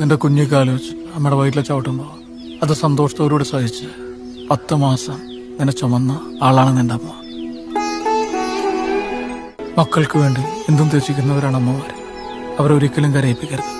നിന്റെ കുഞ്ഞിക്കാലോചിച്ച് അമ്മയുടെ വയറ്റിലെ ചവിട്ടുമ്പോ അത് സന്തോഷത്തോടുകൂടി സഹിച്ച് പത്ത് മാസം നിന്നെ ചുമന്ന ആളാണ് നിന്റെ അമ്മ. മക്കൾക്ക് വേണ്ടി എന്തും ത്യജിക്കുന്നവരാണ് അമ്മമാർ അവരൊരിക്കലും കരയിപ്പിക്കരുത്.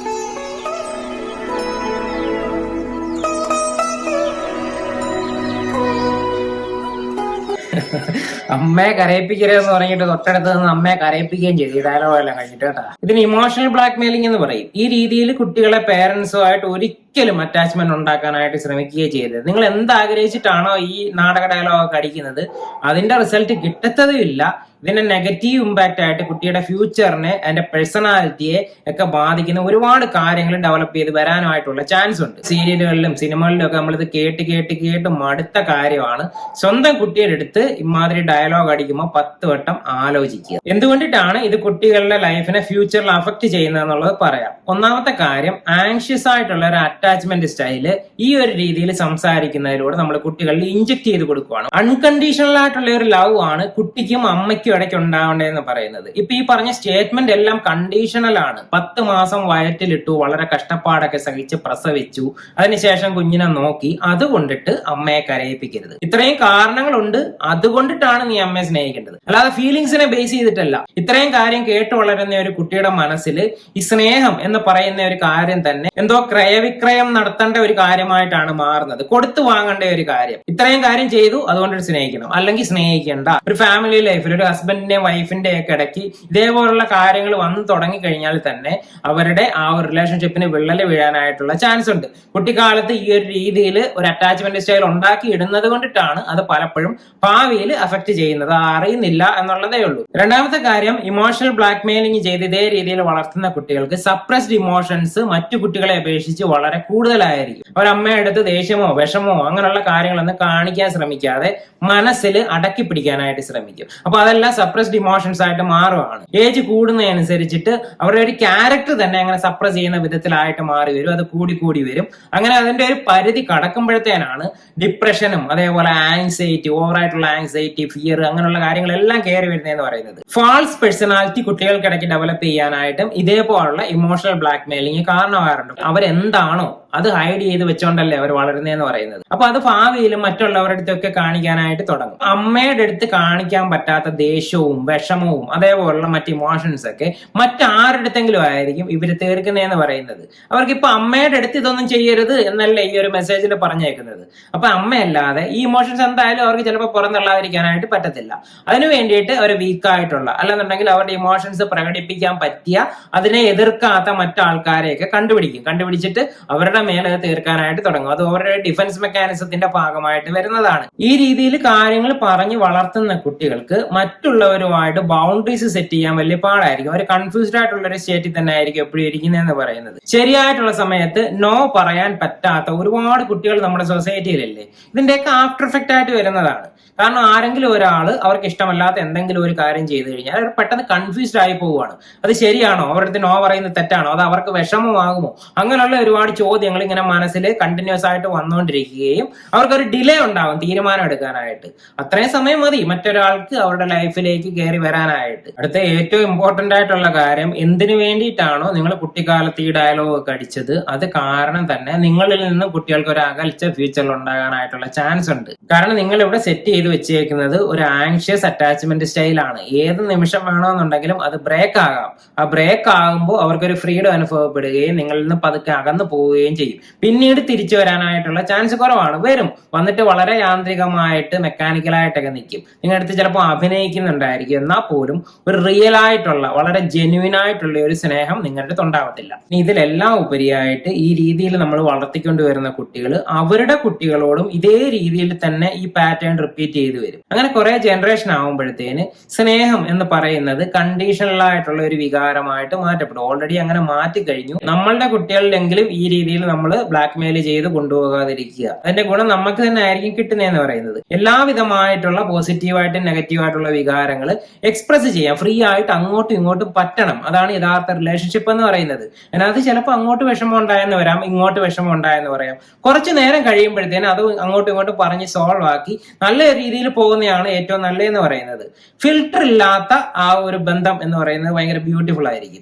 അമ്മയെ കരയിപ്പിക്കരുതെന്ന് പറഞ്ഞിട്ട് തൊട്ടടുത്ത് നിന്ന് അമ്മയെ കരയിപ്പിക്കുകയും ചെയ്തു. ഈ ഡയലോഗ് എല്ലാം കഴിഞ്ഞിട്ട് കേട്ടാ. ഇതിന് ഇമോഷണൽ ബ്ലാക്ക് മെയിലിംഗ് എന്ന് പറയും. ഈ രീതിയിൽ കുട്ടികളെ പേരൻസുമായിട്ട് ഒരിക്കലും അറ്റാച്ച്മെന്റ് ഉണ്ടാക്കാനായിട്ട് ശ്രമിക്കുകയും ചെയ്തത് നിങ്ങൾ എന്ത് ആഗ്രഹിച്ചിട്ടാണോ ഈ നാടക ഡയലോഗ് അടിക്കുന്നത് അതിന്റെ റിസൾട്ട് കിട്ടത്തതുമില്ല. ഇതിന്റെ നെഗറ്റീവ് ഇമ്പാക്റ്റ് ആയിട്ട് കുട്ടിയുടെ ഫ്യൂച്ചറിനെ അതിന്റെ പേഴ്സണാലിറ്റിയെ ഒക്കെ ബാധിക്കുന്ന ഒരുപാട് കാര്യങ്ങൾ ഡെവലപ്പ് ചെയ്ത് വരാനായിട്ടുള്ള ചാൻസ് ഉണ്ട്. സീരിയലുകളിലും സിനിമകളിലും ഒക്കെ നമ്മളിത് കേട്ട് കേട്ട് കേട്ട് മടുത്ത കാര്യമാണ്. സ്വന്തം കുട്ടിയുടെ അടുത്ത് ഇമാതിരി ഡയലോഗ് അടിക്കുമ്പോൾ പത്ത് വട്ടം ആലോചിക്കുക. എന്തുകൊണ്ടിട്ടാണ് ഇത് കുട്ടികളുടെ ലൈഫിനെ ഫ്യൂച്ചറിൽ അഫക്ട് ചെയ്യുന്നതെന്നുള്ളത് പറയാം. ഒന്നാമത്തെ കാര്യം ആങ്ഷ്യസ് ആയിട്ടുള്ള ഒരു അറ്റാച്ച്മെന്റ് സ്റ്റൈൽ ഈ ഒരു രീതിയിൽ സംസാരിക്കുന്നതിലൂടെ നമ്മൾ കുട്ടികളിൽ ഇഞ്ചക്ട് ചെയ്ത് കൊടുക്കുകയാണ് അൺകണ്ടീഷണൽ ആയിട്ടുള്ള ഒരു ലവ് ആണ് കുട്ടിക്കും അമ്മയ്ക്കും ഇടയ്ക്ക് ഉണ്ടാവേണ്ടതെന്ന് പറയുന്നത്. ഇപ്പൊ ഈ പറഞ്ഞ സ്റ്റേറ്റ്മെന്റ് എല്ലാം കണ്ടീഷണൽ ആണ്. പത്ത് മാസം വയറ്റിലിട്ടു വളരെ കഷ്ടപ്പാടൊക്കെ സഹിച്ച് പ്രസവിച്ചു അതിനുശേഷം കുഞ്ഞിനെ നോക്കി അതുകൊണ്ടിട്ട് അമ്മയെ കരയിപ്പിക്കരുത്. ഇത്രയും കാരണങ്ങളുണ്ട് അതുകൊണ്ടിട്ടാണ് നീ അമ്മയെ സ്നേഹിക്കേണ്ടത്. അല്ലാതെ ഫീലിങ്സിനെ ബേസ് ചെയ്തിട്ടല്ല. ഇത്രയും കാര്യം കേട്ട് വളരുന്ന ഒരു കുട്ടിയുടെ മനസ്സിൽ ഈ സ്നേഹം എന്ന് പറയുന്ന ഒരു കാര്യം തന്നെ എന്തോ ക്രയവിക്രയം നടത്തേണ്ട ഒരു കാര്യമായിട്ടാണ് മാറുന്നത്. കൊടുത്തു വാങ്ങേണ്ട ഒരു കാര്യം. ഇത്രയും കാര്യം ചെയ്തു അതുകൊണ്ട് സ്നേഹിക്കണം. അല്ലെങ്കിൽ സ്നേഹിക്കേണ്ട. ഒരു ഫാമിലി ലൈഫിൽ ഒരു ഹസ്ബൻഡിന്റെയും വൈഫിന്റെയും ഒക്കെ ഇടയ്ക്ക് ഇതേപോലുള്ള കാര്യങ്ങൾ വന്നു തുടങ്ങി കഴിഞ്ഞാൽ തന്നെ അവരുടെ ആ ഒരു റിലേഷൻഷിപ്പിന് വിള്ളൽ വീഴാനായിട്ടുള്ള ചാൻസ് ഉണ്ട്. കുട്ടിക്കാലത്ത് ഈ ഒരു രീതിയിൽ ഒരു അറ്റാച്ച്മെന്റ് സ്റ്റൈൽ ഉണ്ടാക്കി ഇടുന്നത് കൊണ്ടിട്ടാണ് അത് പലപ്പോഴും ഭാവിയിൽ അഫക്ട് ചെയ്യുന്നത്. അറിയുന്നില്ല എന്നുള്ളതേ ഉള്ളൂ. രണ്ടാമത്തെ കാര്യം ഇമോഷണൽ ബ്ലാക്ക് മെയിലിംഗ് ചെയ്ത് ഇതേ രീതിയിൽ വളർത്തുന്ന കുട്ടികൾക്ക് സപ്രസ്ഡ് ഇമോഷൻസ് മറ്റു കുട്ടികളെ അപേക്ഷിച്ച് വളരെ കൂടുതലായിരിക്കും. അവരമ്മയുടെ അടുത്ത് ദേഷ്യമോ വിഷമോ അങ്ങനെയുള്ള കാര്യങ്ങളൊന്നും കാണിക്കാൻ ശ്രമിക്കാതെ മനസ്സിൽ അടക്കി പിടിക്കാനായിട്ട് ശ്രമിക്കും. അപ്പൊ അതെല്ലാം സപ്രസ്ഡ് ഇമോഷൻസ് ആയിട്ട് മാറുകയാണ് ഏജ് കൂടുന്നതനുസരിച്ചിട്ട് അവരുടെ ഒരു ക്യാരക്ടർ തന്നെ അങ്ങനെ സപ്രസ് ചെയ്യുന്ന വിധത്തിലായിട്ട് മാറി വരും. അത് കൂടി കൂടി വരും. അങ്ങനെ അതിന്റെ ഒരു പരിധി കടക്കുമ്പോഴത്തേനാണ് ഡിപ്രഷനും അതേപോലെ ആൻസൈറ്റി ഓവറായിട്ടുള്ള ആൻസൈറ്റി ഫിയർ അങ്ങനെയുള്ള കാര്യങ്ങളെല്ലാം കയറി വരുന്നതെന്ന് പറയുന്നത്. ഫാൾസ് പേഴ്സണാലിറ്റി കുട്ടികൾക്കിടയ്ക്ക് ഡെവലപ്പ് ചെയ്യാനായിട്ടും ഇതേപോലുള്ള ഇമോഷണൽ ബ്ലാക്ക് മെയിലിംഗ് കാരണമാകാറുണ്ട്. അവരെന്താണോ no. അത് ഹൈഡ് ചെയ്ത് വെച്ചോണ്ടല്ലേ അവർ വളരുന്നതെന്ന് പറയുന്നത്. അപ്പൊ അത് ഭാവിയിലും മറ്റുള്ളവരുടെ അടുത്തൊക്കെ കാണിക്കാനായിട്ട് തുടങ്ങും. അമ്മയുടെ അടുത്ത് കാണിക്കാൻ പറ്റാത്ത ദേഷ്യവും വിഷമവും അതേപോലുള്ള മറ്റ് ഇമോഷൻസ് ഒക്കെ മറ്റാരുടെടുത്തെങ്കിലും ആയിരിക്കും ഇവർ തീർക്കുന്നതെന്ന് പറയുന്നത്. അവർക്ക് ഇപ്പൊ അമ്മയുടെ അടുത്ത് ഇതൊന്നും ചെയ്യരുത് എന്നല്ലേ ഈ ഒരു മെസ്സേജിൽ പറഞ്ഞേക്കുന്നത്. അപ്പൊ അമ്മയല്ലാതെ ഈ ഇമോഷൻസ് എന്തായാലും അവർക്ക് ചിലപ്പോൾ പുറന്തള്ളാതിരിക്കാനായിട്ട് പറ്റത്തില്ല. അതിനു വേണ്ടിയിട്ട് അവർ വീക്കായിട്ടുള്ള അല്ലെന്നുണ്ടെങ്കിൽ അവരുടെ ഇമോഷൻസ് പ്രകടിപ്പിക്കാൻ പറ്റിയ അതിനെ എതിർക്കാത്ത മറ്റാൾക്കാരെയൊക്കെ കണ്ടുപിടിക്കും. കണ്ടുപിടിച്ചിട്ട് അവരുടെ മേലെ അത് തീർക്കാനായിട്ട് തുടങ്ങും. അത് അവരുടെ ഡിഫൻസ് മെക്കാനിസത്തിന്റെ ഭാഗമായിട്ട് വരുന്നതാണ്. ഈ രീതിയിൽ കാര്യങ്ങൾ പറഞ്ഞു വളർത്തുന്ന കുട്ടികൾക്ക് മറ്റുള്ളവരുമായിട്ട് ബൗണ്ടറീസ് സെറ്റ് ചെയ്യാൻ വലിയ പാടായിരിക്കും. അവർ കൺഫ്യൂസ്ഡ് ആയിട്ടുള്ള ഒരു സ്റ്റേറ്റിൽ തന്നെ ആയിരിക്കും എപ്പോഴും ഇരിക്കുന്നതെന്ന് പറയുന്നത്. ശരിയായിട്ടുള്ള സമയത്ത് നോ പറയാൻ പറ്റാത്ത ഒരുപാട് കുട്ടികൾ നമ്മുടെ സൊസൈറ്റിയിലല്ലേ ഇതിന്റെയൊക്കെ ആഫ്റ്റർ എഫക്റ്റ് ആയിട്ട് വരുന്നതാണ്. കാരണം ആരെങ്കിലും ഒരാൾ അവർക്ക് ഇഷ്ടമല്ലാത്ത എന്തെങ്കിലും ഒരു കാര്യം ചെയ്തു കഴിഞ്ഞാൽ അവർ പെട്ടെന്ന് കൺഫ്യൂസ്ഡ് ആയി പോവുകയാണ്. അത് ശരിയാണോ? അവരുടെ നോ പറയുന്നത് തെറ്റാണോ? അത് അവർക്ക് വിഷമമാകുമോ? അങ്ങനെയുള്ള ഒരുപാട് ചോദ്യങ്ങൾ ഇങ്ങനെ മനസ്സിൽ കണ്ടിന്യൂസ് ആയിട്ട് വന്നുകൊണ്ടിരിക്കുകയും അവർക്കൊരു ഡിലേ ഉണ്ടാവും തീരുമാനം എടുക്കാനായിട്ട്. അത്രയും സമയം മതി മറ്റൊരാൾക്ക് അവരുടെ ലൈഫിലേക്ക് കയറി വരാനായിട്ട്. അടുത്ത ഏറ്റവും ഇമ്പോർട്ടന്റ് ആയിട്ടുള്ള കാര്യം എന്തിനു വേണ്ടിയിട്ടാണോ നിങ്ങൾ കുട്ടിക്കാലത്ത് ഈ ഡയലോഗ് ഒക്കെ അടിച്ചത്? അത് കാരണം തന്നെ നിങ്ങളിൽ നിന്ന് കുട്ടികൾക്ക് ഒരു അകൽച്ച ഫ്യൂച്ചറിൽ ഉണ്ടാകാനായിട്ടുള്ള ചാൻസ് ഉണ്ട്. കാരണം നിങ്ങൾ ഇവിടെ സെറ്റ് ചെയ്ത് വെച്ചേക്കുന്നത് ഒരു ആങ്ഷ്യസ് അറ്റാച്ച്മെന്റ് സ്റ്റൈലാണ് ഏത് നിമിഷം വേണമെന്നുണ്ടെങ്കിലും അത് ബ്രേക്ക് ആകാം. ആ ബ്രേക്ക് ആകുമ്പോൾ അവർക്കൊരു ഫ്രീഡം അനുഭവപ്പെടുകയും നിങ്ങളിൽ നിന്ന് പതുക്കെ അകന്നു പോവുകയും ചെയ്യും. പിന്നീട് തിരിച്ചു വരാനായിട്ടുള്ള ചാൻസ് കുറവാണ്. വരും. വന്നിട്ട് വളരെ യാന്ത്രികമായിട്ട് മെക്കാനിക്കലായിട്ടൊക്കെ നിൽക്കും. നിങ്ങളുടെ അടുത്ത് ചിലപ്പോൾ അഭിനയിക്കുന്നുണ്ടായിരിക്കും. എന്നാൽ പോലും ഒരു റിയൽ ആയിട്ടുള്ള വളരെ ജെന്യുവിൻ ആയിട്ടുള്ള ഒരു സ്നേഹം നിങ്ങളുടെ അടുത്ത് ഉണ്ടാവത്തില്ല. ഇതിലെല്ലാം ഉപരിയായിട്ട് ഈ രീതിയിൽ നമ്മൾ വളർത്തിക്കൊണ്ട് വരുന്ന കുട്ടികൾ അവരുടെ കുട്ടികളോടും ഇതേ രീതിയിൽ തന്നെ ഈ പാറ്റേൺ റിപ്പീറ്റ് ചെയ്തു വരും. അങ്ങനെ കുറെ ജനറേഷൻ ആകുമ്പോഴത്തേന് സ്നേഹം എന്ന് പറയുന്നത് കണ്ടീഷണൽ ആയിട്ടുള്ള ഒരു വികാരമായിട്ട് മാറ്റപ്പെടും. ഓൾറെഡി അങ്ങനെ മാറ്റി കഴിഞ്ഞു നമ്മളുടെ കുട്ടികളിലെങ്കിലും ഈ രീതിയിൽ നമ്മൾ ബ്ലാക്ക് മെയിൽ ചെയ്ത് കൊണ്ടുപോകാതിരിക്കുക. അതിന്റെ ഗുണം നമുക്ക് തന്നെ ആയിരിക്കും കിട്ടുന്നതെന്ന് പറയുന്നത്. എല്ലാവിധമായിട്ടുള്ള പോസിറ്റീവായിട്ടും നെഗറ്റീവായിട്ടുള്ള വികാരങ്ങൾ എക്സ്പ്രസ് ചെയ്യാം. ഫ്രീ ആയിട്ട് അങ്ങോട്ടും ഇങ്ങോട്ടും പറ്റണം. അതാണ് യഥാർത്ഥ റിലേഷൻഷിപ്പ് എന്ന് പറയുന്നത്. അതിനകത്ത് ചിലപ്പോൾ അങ്ങോട്ട് വിഷമം ഉണ്ടായെന്ന് വരാം ഇങ്ങോട്ട് വിഷമം ഉണ്ടായെന്ന് പറയാം. കുറച്ച് നേരം കഴിയുമ്പോഴത്തേനും അത് അങ്ങോട്ടും ഇങ്ങോട്ടും പറഞ്ഞ് സോൾവ് ആക്കി നല്ല രീതിയിൽ പോകുന്നതാണ് ഏറ്റവും നല്ലതെന്ന് പറയുന്നത്. ഫിൽട്ടർ ഇല്ലാത്ത ആ ഒരു ബന്ധം എന്ന് പറയുന്നത് ഭയങ്കര ബ്യൂട്ടിഫുൾ ആയിരിക്കും.